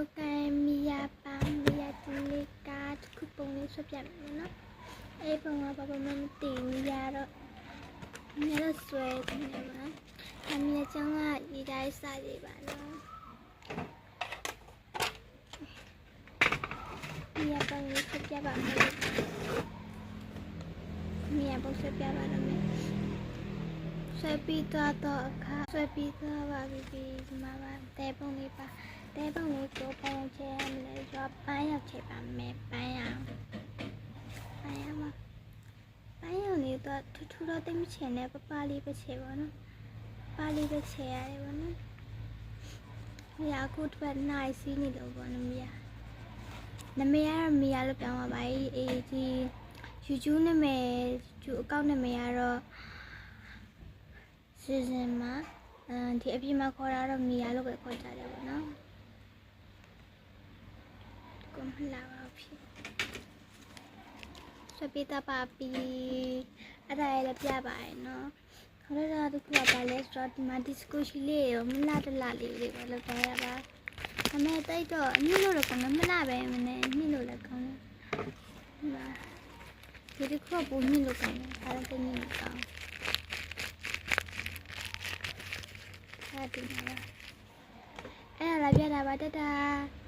လောကန်မီယာပါမီယာတီလေးကားတစ်ခုပုံလေးဆွပြမယ်နော်အဲ့ပုံကဘာမှမသိမီယာတော့မီယာတော့ဆွဲတယ်ပါအမီယာကျောင်းကဒီတိုင်းစလေးပါနော်မီယာပုံလေးဆွပြပါမယ်မီယာပုံဆွပြပါတော့မယ်ဆွဲပြီးသွားတော့အခါဆွဲပြီးသွားပါပြီဒီမှာပါတဲပုံလေးပါ တဲပုံလေးကိုပုံချဲရမလဲဆိုတော့ပန်းရောက်ချေပါမယ်ပန်းရောက်ပန်းရောက်ပါပန်းရောက်နေတော့ထူးထူးတော့တိတ်မချင်နဲ့ပပလေးပဲချေပါနော်ပါလေးပဲချေရတယ်ပါနော်မရအခုတစ်နိုင်စီးနေလို့ပေါ့နော်မရနမရကတော့မရလို့ပြောင်းပါပါအေးဒီ YouTube နာမည် YouTube အကောင့်နာမည်ကတော့စီစဉ်မှာအဲဒီအပြင်မှာခေါ်တာတော့မီယာလို့ပဲခေါ်ကြတယ်ပေါ့နော်ကိုမ လာပါဖြစ်စပီတာပါပီအဲ့ဒါလည်းပြပါရဲ့နော်ခေါ်ရတာတခုကပါလဲဆိုတော့ဒီမှာ disco ရှိလေးရောမလာတလာလေးတွေပဲလောက်ထားရပါအမေတိုက်တော့အမြင့်လို့တော့ကောင်းတယ်မလာပဲမနဲ့မြင့်လို့လည်းကောင်းတယ်ဒီမှာဒီတစ်ခုကပုံမြင့်လို့ကောင်းတယ်ဒါလည်းသိမြင့်လို့ကောင်းအဲ့ဒီမှာပါအဲ့ဒါလာပြတာပါတတာ